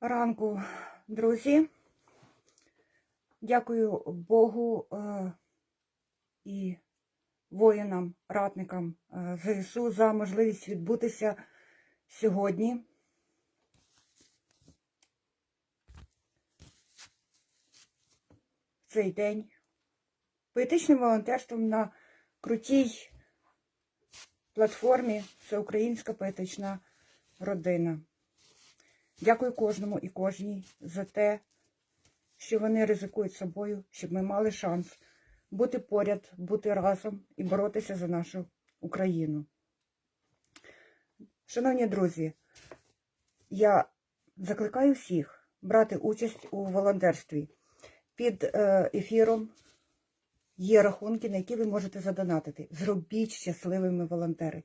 ранку, друзі. Дякую Богу е, і воїнам, ратникам е, ЗСУ за можливість відбутися сьогодні. в Цей день поетичним волонтерством на крутій платформі Всеукраїнська поетична родина. Дякую кожному і кожній за те, що вони ризикують собою, щоб ми мали шанс бути поряд, бути разом і боротися за нашу Україну. Шановні друзі, я закликаю всіх брати участь у волонтерстві. Під е, ефіром є рахунки, на які ви можете задонатити. Зробіть щасливими волонтери.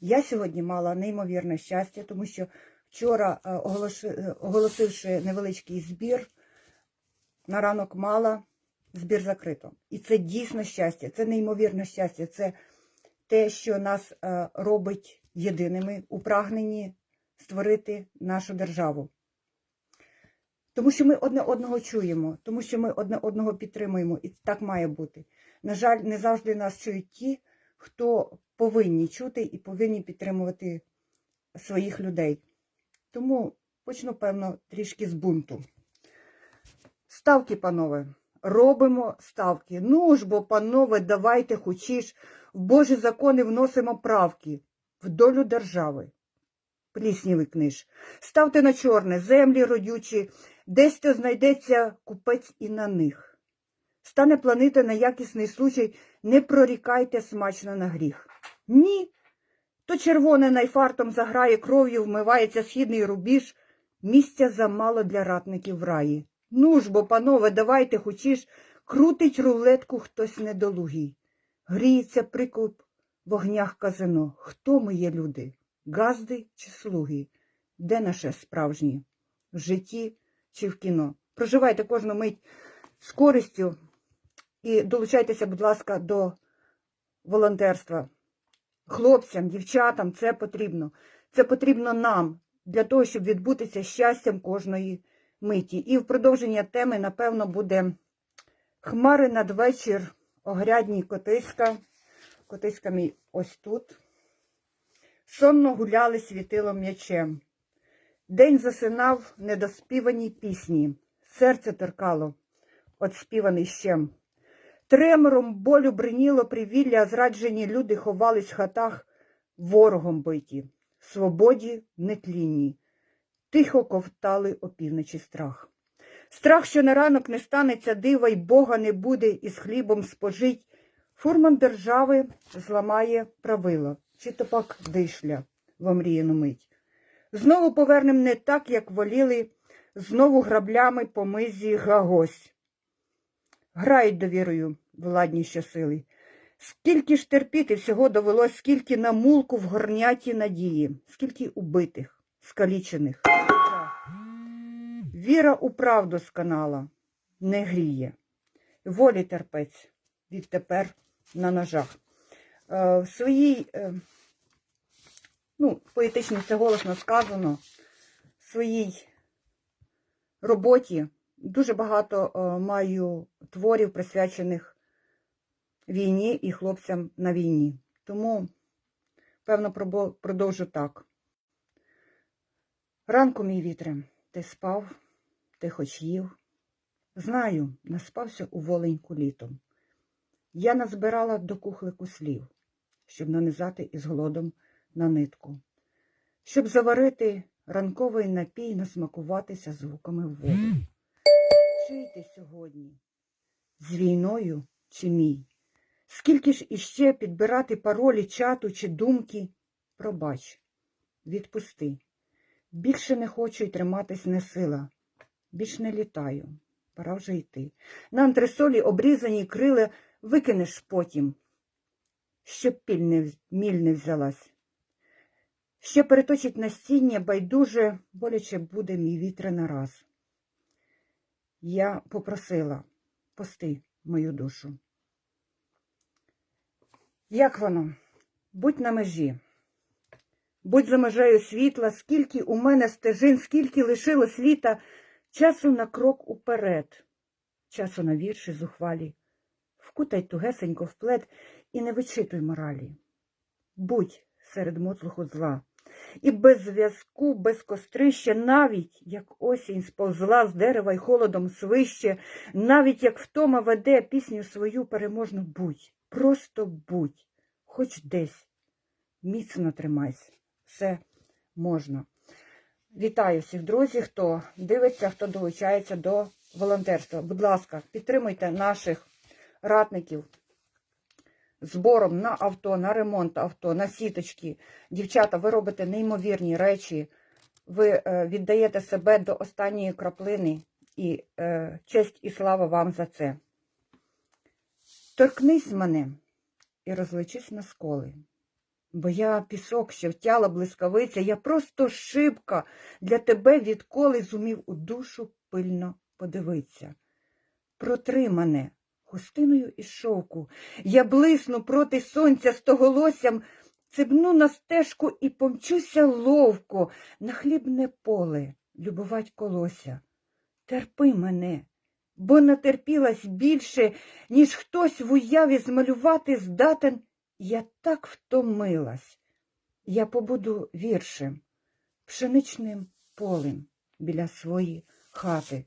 Я сьогодні мала неймовірне щастя, тому що вчора, е, е, оголосивши невеличкий збір, на ранок мала збір закрито. І це дійсно щастя, це неймовірне щастя, це те, що нас е, робить єдиними у прагненні створити нашу державу. Тому що ми одне одного чуємо, тому що ми одне одного підтримуємо, і так має бути. На жаль, не завжди нас чують ті, хто повинні чути і повинні підтримувати своїх людей. Тому почну, певно, трішки з бунту. Ставки, панове, робимо ставки. Ну ж бо, панове, давайте хочіш, в Божі закони вносимо правки в долю держави. Пліснівий книж. Ставте на чорне, землі родючі, десь то знайдеться купець і на них. Стане планета на якісний случай, не прорікайте смачно на гріх. Ні. То червоне найфартом заграє кров'ю, вмивається східний рубіж, місця замало для ратників в раї. Ну ж бо, панове, давайте хочіш, крутить рулетку хтось недолугий. Гріється прикуп в огнях казино. Хто ми є люди? Газди чи слуги? Де наше справжнє? В житті чи в кіно? Проживайте кожну мить з користю і долучайтеся, будь ласка, до волонтерства. Хлопцям, дівчатам це потрібно. Це потрібно нам для того, щоб відбутися щастям кожної миті. І в продовження теми, напевно, буде хмари надвечір, огрядній котиська. Котиська мій ось тут. Сонно гуляли світилом м'ячем. День засинав недоспівані пісні, серце торкало, отспіваний щем. Тремором болю бриніло привілля, зраджені люди ховались в хатах, ворогом биті, свободі нетлінні, тихо ковтали опівночі страх. Страх, що на ранок не станеться дива, й Бога не буде із хлібом спожить, фурман держави зламає правила, чи то пак дишля в омріяну мить. Знову повернем не так, як воліли, знову граблями по мизі гагось. Грають довірою владні щосили. Скільки ж терпіти всього довелось, скільки на мулку в горняті надії, скільки убитих, скалічених. Віра у правду сканала не гріє. Волі терпець відтепер на ножах. Е, В своїй, е, ну, поетично це голосно сказано, в своїй роботі дуже багато е, маю творів, присвячених війні і хлопцям на війні. Тому, певно, продовжу так. Ранку, мій вітре, ти спав, ти хоч їв. Знаю, наспався у воленьку літом. Я назбирала до кухлику слів, щоб нанизати із голодом на нитку, щоб заварити ранковий напій, насмакуватися звуками воду. Чий ти сьогодні? З війною чи мій? Скільки ж іще підбирати паролі чату чи думки? Пробач, відпусти. Більше не хочу й триматись не сила. Більш не літаю. Пора вже йти. На антресолі обрізані крила викинеш потім, щоб піль не, міль не взялась. Ще переточить насіння, байдуже, боляче буде мій вітре нараз. Я попросила, пусти мою душу. Як воно? Будь на межі. Будь за межею світла, скільки у мене стежин, скільки лишилось літа, часу на крок уперед, часу на вірші зухвалі. Вкутай тугесенько в плед і не вичитуй моралі. Будь серед мотлуху зла, і без зв'язку, без кострища, навіть як осінь сповзла з дерева й холодом свище, навіть як втома веде пісню свою переможну будь, просто будь, хоч десь. Міцно тримайся, все можна. Вітаю всіх друзів, хто дивиться, хто долучається до волонтерства. Будь ласка, підтримуйте наших ратників збором на авто, на ремонт авто, на сіточки. Дівчата, ви робите неймовірні речі, ви е, віддаєте себе до останньої краплини і е, честь і слава вам за це. Торкнись мене і розличись на сколи. Бо я пісок, що втяла блискавиця, я просто шибка для тебе відколи зумів у душу пильно подивиться. Протри мене хустиною із шовку, я блисну проти сонця стоголоссям, цибну на стежку і помчуся ловко на хлібне поле, любовать колося. Терпи мене, бо натерпілась більше, ніж хтось в уяві змалювати здатен. Я так втомилась. Я побуду віршем, пшеничним полем біля своєї хати.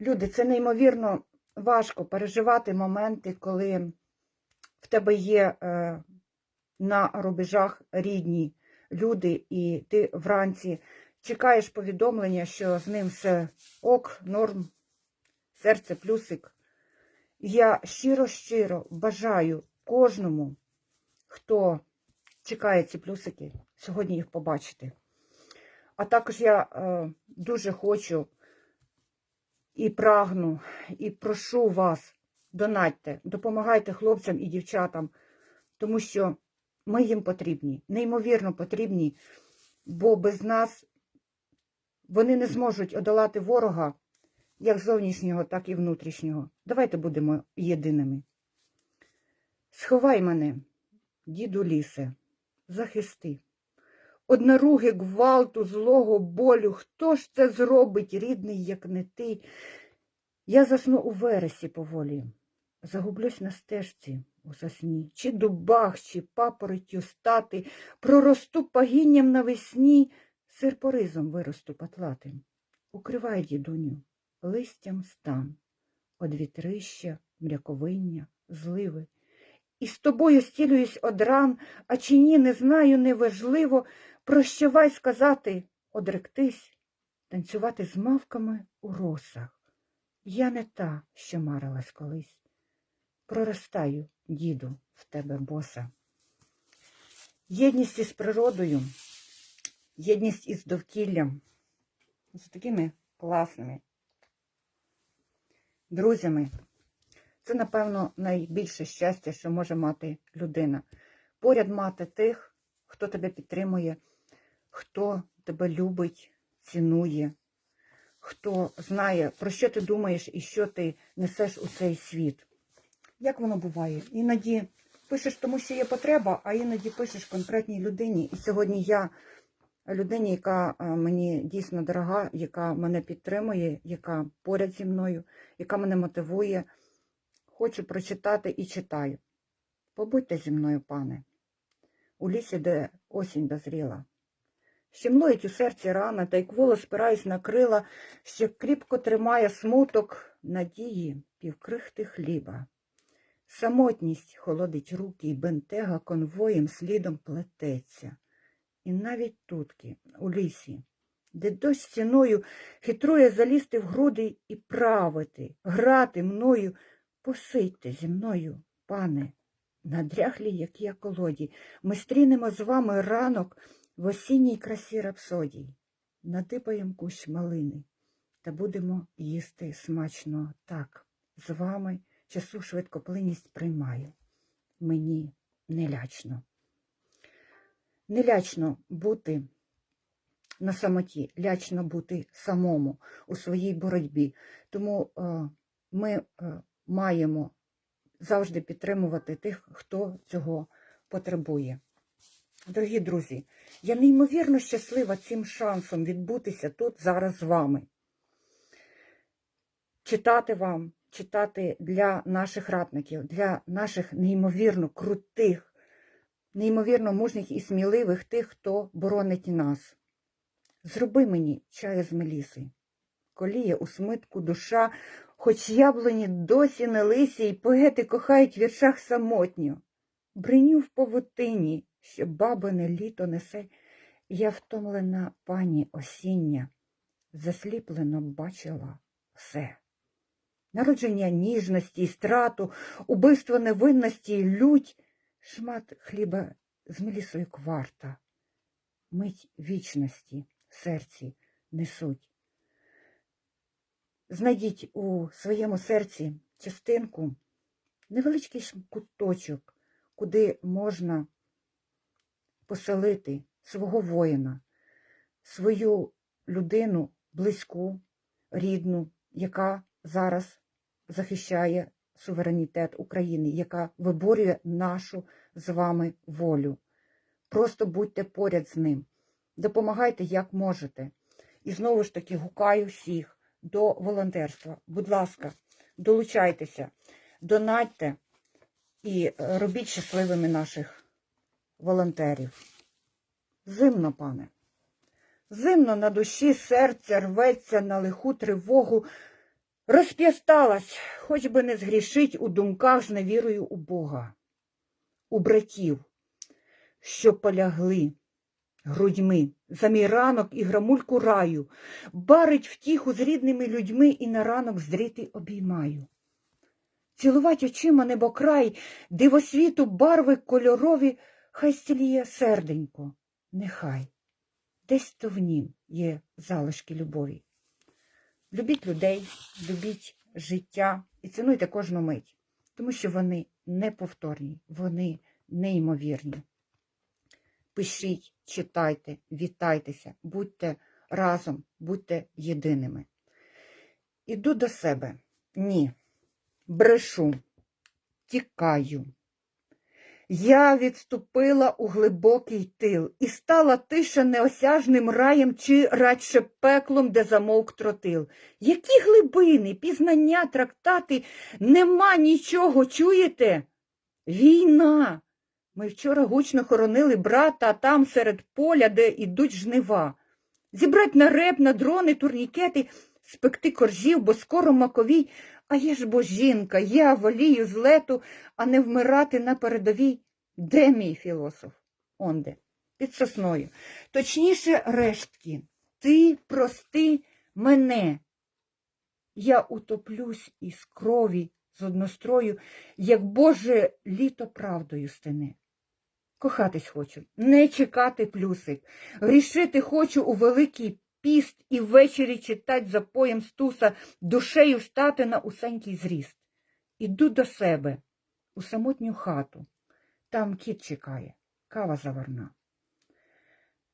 Люди, це неймовірно важко переживати моменти, коли в тебе є е, на рубежах рідні люди, і ти вранці чекаєш повідомлення, що з ним все ок, норм, серце плюсик. Я щиро-щиро бажаю кожному, хто чекає ці плюсики, сьогодні їх побачити. А також я е, дуже хочу і прагну, і прошу вас, донатьте, допомагайте хлопцям і дівчатам, тому що ми їм потрібні, неймовірно потрібні, бо без нас вони не зможуть одолати ворога як зовнішнього, так і внутрішнього. Давайте будемо єдиними. Сховай мене, діду лісе, захисти. Одноруги гвалту, злого болю, хто ж це зробить, рідний, як не ти? Я засну у вересі поволі, загублюсь на стежці у сосні, чи дубах, чи папоротю стати, проросту пагінням навесні, серпоризом виросту патлатим. Укривай, дідуню, листям стан, од вітрища, мряковиння, зливи. І з тобою стілююсь од ран, а чи ні, не знаю, неважливо, прощавай сказати, одректись, танцювати з мавками у росах. Я не та, що марилась колись. Проростаю, діду, в тебе боса. Єдність із природою, єдність із довкіллям, з такими класними друзями. Це, напевно, найбільше щастя, що може мати людина. Поряд мати тих, хто тебе підтримує, хто тебе любить, цінує, хто знає, про що ти думаєш і що ти несеш у цей світ. Як воно буває? Іноді пишеш, тому що є потреба, а іноді пишеш конкретній людині. І сьогодні я людині, яка е, мені дійсно дорога, яка мене підтримує, яка поряд зі мною, яка мене мотивує. Хочу прочитати і читаю. Побудьте зі мною, пане, у лісі, де осінь дозріла. Ще млоїть у серці рана, та й кволо спираюсь на крила, що кріпко тримає смуток надії півкрихти хліба. Самотність холодить руки, і бентега конвоєм слідом плететься. І навіть тутки, у лісі, де дощ стіною хитрує залізти в груди і правити, грати мною, посидьте зі мною, пане, надряхлі, як я колоді, ми стрінемо з вами ранок в осінній красі рапсодій, надипаєм кущ малини та будемо їсти смачно так. З вами часу швидкоплинність приймаю. Мені не лячно. Не лячно бути на самоті, лячно бути самому у своїй боротьбі. Тому е, ми е, маємо завжди підтримувати тих, хто цього потребує. Дорогі друзі, я неймовірно щаслива цим шансом відбутися тут зараз з вами. Читати вам, читати для наших радників, для наших неймовірно крутих, неймовірно мужніх і сміливих тих, хто боронить нас. Зроби мені чаю з меліси, коліє у смитку душа, хоч яблуні досі не лисі, й поети кохають в віршах самотньо. Бриню в повутині, що бабине літо несе, я втомлена пані осіння, засліплено бачила все. Народження ніжності, й страту, убивство невинності, й лють, шмат хліба з мелісою кварта, мить вічності в серці несуть. Знайдіть у своєму серці частинку, невеличкий куточок, куди можна поселити свого воїна, свою людину близьку, рідну, яка зараз захищає суверенітет України, яка виборює нашу з вами волю. Просто будьте поряд з ним, допомагайте як можете. І знову ж таки гукаю всіх до волонтерства. Будь ласка, долучайтеся, донатьте і е, робіть щасливими наших волонтерів. Зимно, пане. Зимно на душі серце рветься на лиху тривогу. Розп'ясталась, хоч би не згрішить у думках з невірою у Бога, у братів, що полягли грудьми за мій ранок і грамульку раю, барить втіху з рідними людьми і на ранок здріти обіймаю. Цілувать очима небокрай, дивосвіту барви кольорові, хай стіліє серденько, нехай. Десь то в нім є залишки любові. Любіть людей, любіть життя і цінуйте кожну мить, тому що вони неповторні, вони неймовірні. Пишіть, читайте, вітайтеся, будьте разом, будьте єдиними. Іду до себе. Ні. Брешу, тікаю. Я відступила у глибокий тил, і стала тиша неосяжним раєм чи радше пеклом, де замовк тротил. Які глибини, пізнання, трактати, нема нічого, чуєте? Війна. Ми вчора гучно хоронили брата, там серед поля, де ідуть жнива. Зібрать на реп, на дрони, турнікети, спекти коржів, бо скоро маковій. А є ж бо жінка, я волію з лету, а не вмирати на передовій. Де мій філософ? Онде, під сосною. Точніше, рештки. Ти прости мене. Я утоплюсь із крові з однострою, як Боже літо правдою стене. Кохатись хочу, не чекати плюсик. Грішити хочу у великий піст і ввечері читать за поєм стуса, душею стати на усенький зріст. Іду до себе у самотню хату. Там кіт чекає, кава заварна.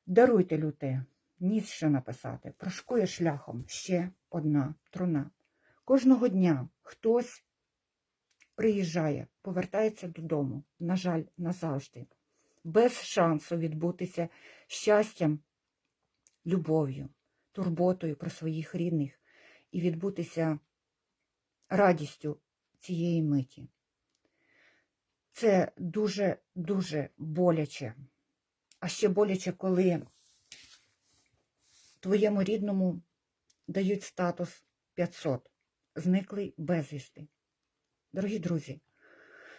Даруйте, люте, ніс що написати, прошкує шляхом ще одна труна. Кожного дня хтось приїжджає, повертається додому, на жаль, назавжди, без шансу відбутися щастям, любов'ю, турботою про своїх рідних і відбутися радістю цієї миті. Це дуже-дуже боляче. А ще боляче, коли твоєму рідному дають статус 500, зниклий безвісти. Дорогі друзі,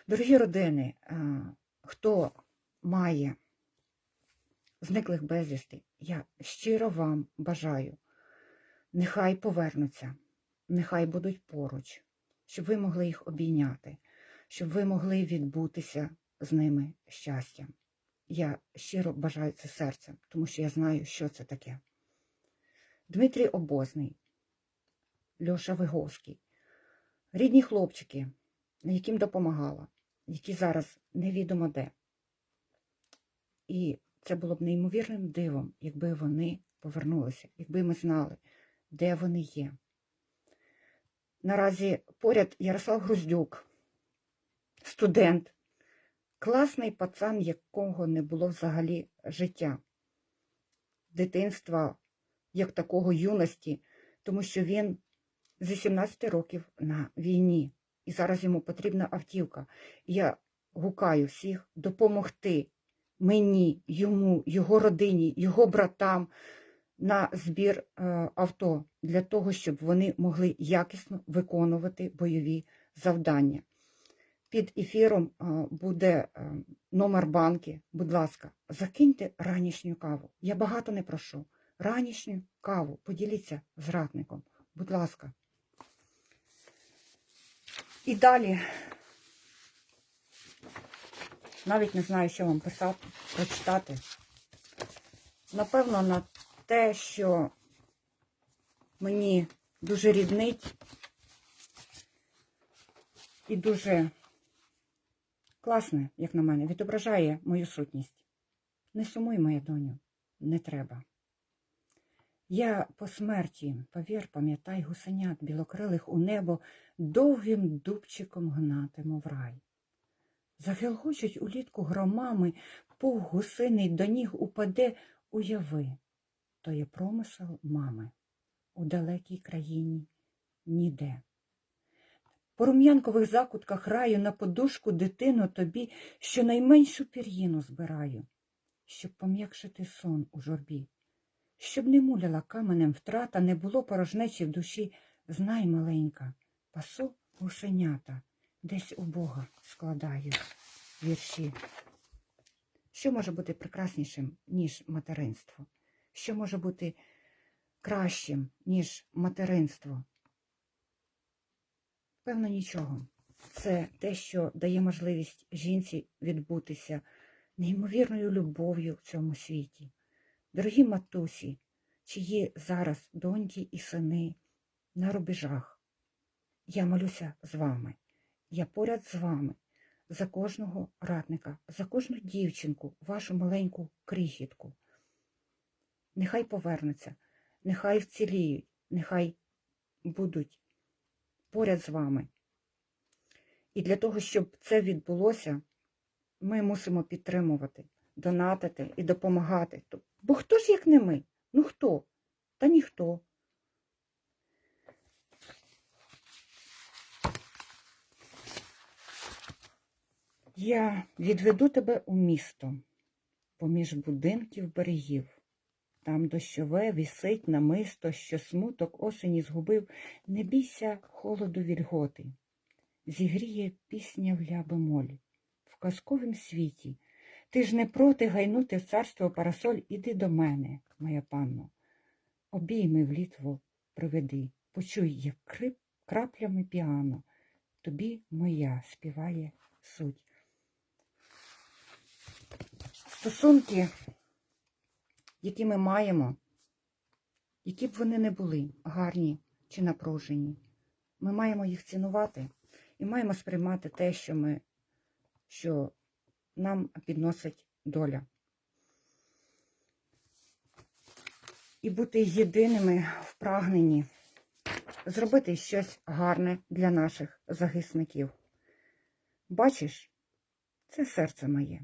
дорогі родини, е, хто має зниклих безвісти, я щиро вам бажаю, нехай повернуться, нехай будуть поруч, щоб ви могли їх обійняти, щоб ви могли відбутися з ними щастям. Я щиро бажаю це серцем, тому що я знаю, що це таке. Дмитрій Обозний, Льоша Виговський, рідні хлопчики, яким допомагала, які зараз невідомо де. І це було б неймовірним дивом, якби вони повернулися, якби ми знали, де вони є. Наразі поряд Ярослав Груздюк, студент, Класний пацан, якого не було взагалі життя, дитинства, як такого юності, тому що він з 18 років на війні, і зараз йому потрібна автівка. Я гукаю всіх допомогти мені, йому, його родині, його братам на збір е, авто для того, щоб вони могли якісно виконувати бойові завдання. Під ефіром е, буде е, номер банки. Будь ласка, закиньте ранішню каву. Я багато не прошу. Ранішню каву поділіться з ратником. Будь ласка. І далі. Навіть не знаю, що вам писати, прочитати. Напевно, на те, що мені дуже ріднить і дуже класне, як на мене, відображає мою сутність. Не сумуй, моя доню, не треба. Я по смерті, повір, пам'ятай, гусенят білокрилих у небо довгим дубчиком гнатиму в рай. Загелгочуть улітку громами, пух гусиний до ніг упаде, уяви, то є промисел мами у далекій країні ніде. По рум'янкових закутках раю на подушку дитину тобі щонайменшу пір'їну збираю, щоб пом'якшити сон у журбі, щоб не муляла каменем втрата, не було порожнечі в душі, знай, маленька, пасу гусенята, десь у Бога складаю вірші. Що може бути прекраснішим, ніж материнство? Що може бути кращим, ніж материнство? Певно, нічого. Це те, що дає можливість жінці відбутися неймовірною любов'ю в цьому світі. Дорогі матусі, чиї зараз доньки і сини на рубежах, я молюся з вами, я поряд з вами, за кожного ратника, за кожну дівчинку, вашу маленьку крихітку. Нехай повернуться, нехай вціліють, нехай будуть поряд з вами. І для того, щоб це відбулося, ми мусимо підтримувати, донатити і допомагати. Бо хто ж як не ми? Ну хто? Та ніхто. Я відведу тебе у місто, поміж будинків берегів. Там дощове вісить намисто, що смуток осені згубив, не бійся холоду вільготи. Зігріє пісня в ля бемоль. В казковім світі. Ти ж не проти гайнути в царство парасоль, іди до мене, моя панно. Обійми в літво приведи, почуй, як крип краплями піано. Тобі моя співає суть. Стосунки, які ми маємо, які б вони не були, гарні чи напружені, ми маємо їх цінувати і маємо сприймати те, що ми, що нам підносить доля. І бути єдиними в прагненні зробити щось гарне для наших захисників. Бачиш, це серце моє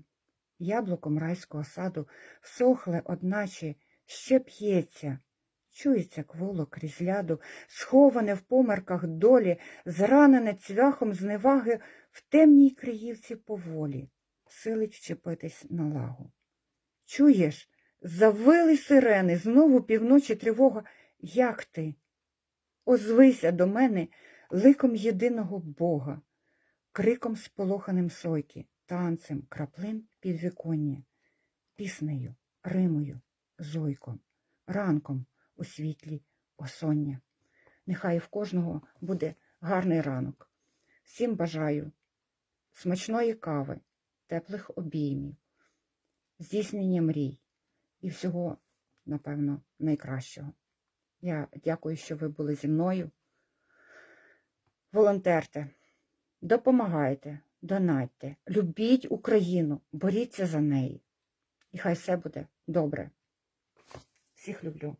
яблуком райського саду, сохле, одначе, ще п'ється, чується кволо крізь ляду, сховане в померках долі, зранене цвяхом зневаги в темній криївці поволі, силить вчепитись на лагу. Чуєш, завили сирени, знову півночі тривога. Як ти? Озвися до мене ликом єдиного Бога, криком сполоханим сойки танцем краплин підвіконня, піснею, римою, зойком, ранком у світлі осоння. Нехай в кожного буде гарний ранок. Всім бажаю смачної кави, теплих обіймів, здійснення мрій і всього, напевно, найкращого. Я дякую, що ви були зі мною. Волонтерте, допомагайте донатьте, любіть Україну, боріться за неї. І хай все буде добре. Всіх люблю.